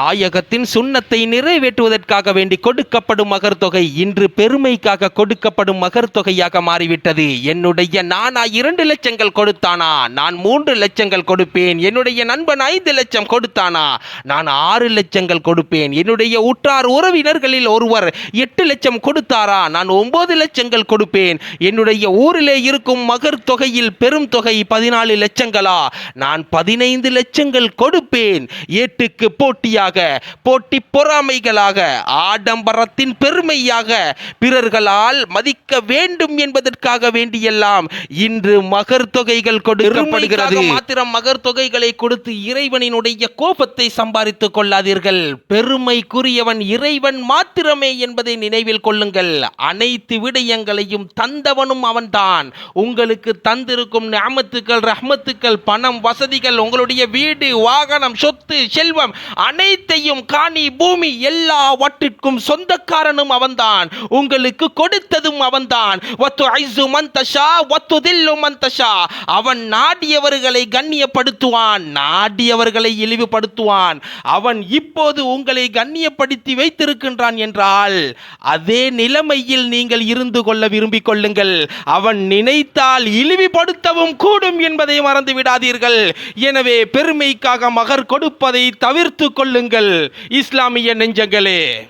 நாயகத்தின் சுண்ணத்தை நிறைவேற்றுவதற்காக வேண்டி கொடுக்கப்படும் மகர்தொகை இன்று பெருமைக்காக கொடுக்கப்படும் மகர்தொகையாக மாறிவிட்டது. என்னுடைய நானா இரண்டு லட்சங்கள் கொடுத்தானா? நான் மூன்று லட்சங்கள் கொடுப்பேன். என்னுடைய நண்பன் ஐந்து லட்சம் கொடுத்தானா? நான் ஆறு லட்சங்கள் கொடுப்பேன். என்னுடைய உற்றார் உறவினர்களில் ஒருவர் எட்டு லட்சம் கொடுத்தாரா? நான் ஒன்பது லட்சங்கள் கொடுப்பேன். என்னுடைய ஊரிலே இருக்கும் மகர் தொகையில் பெரும் தொகை பதினாலு லட்சங்களா? நான் பதினைந்து லட்சங்கள் கொடுப்பேன். ஏட்டுக்கு போட்டியாக போட்டி பொறாமைகளாக ஆடம்பரத்தின் பெருமையாக பிறர்களால் மதிக்க வேண்டும் என்பதற்காக வேண்டியெல்லாம் இன்று மகர் தொகைகள் கொடுக்கப்படுகிறது. மாத்திரம் மகர் தொகைகளை கொடுத்து இறைவனினுடைய கோபத்தை சம்பாதித்துக் கொள்ளாதீர்கள். பெருமைக்குரியவன் இறைவன் மாத்திரமே என்பதை நினைவில் கொள்ளுங்கள். அனைத்து விடயங்களையும் தந்தவனும் அவன்தான். உங்களுக்கு தந்திருக்கும் நியமத்துக்கள் ரஹ்மத்துக்கள் பணம் வசதிகள் உங்களுடைய வீடு வாகனம் சொத்து செல்வம் அனைத்தையும் காணி பூமி எல்லாவற்றிற்கும் சொந்தக்காரனும் அவன்தான். உங்களுக்கு கொடுத்ததும் அவன்தான். ஐசு மந்தஷா தில்லு மந்தஷா அவன் நாடியவர்களை கண்ணியப்படுத்துவான் நாடியவர்களை இழிவுபடுத்துவான். அவன் இப்போது உங்களை கண்ணியப்படுத்தி வைத்திருக்கின்றான் என்றால் அதே நிலைமையில் நீங்கள் இருந்து கொள்ள விரும்பிக் கொள்ளுங்கள். அவன் நினைத்தால் இழிவுபடுத்தவும் கூடும் என்பதை மறந்து விடாதீர்கள். எனவே பெருமைக்காக மகர் கொடுப்பதை தவிர்த்து கொள்ளுங்கள் இஸ்லாமிய நெஞ்சங்களே.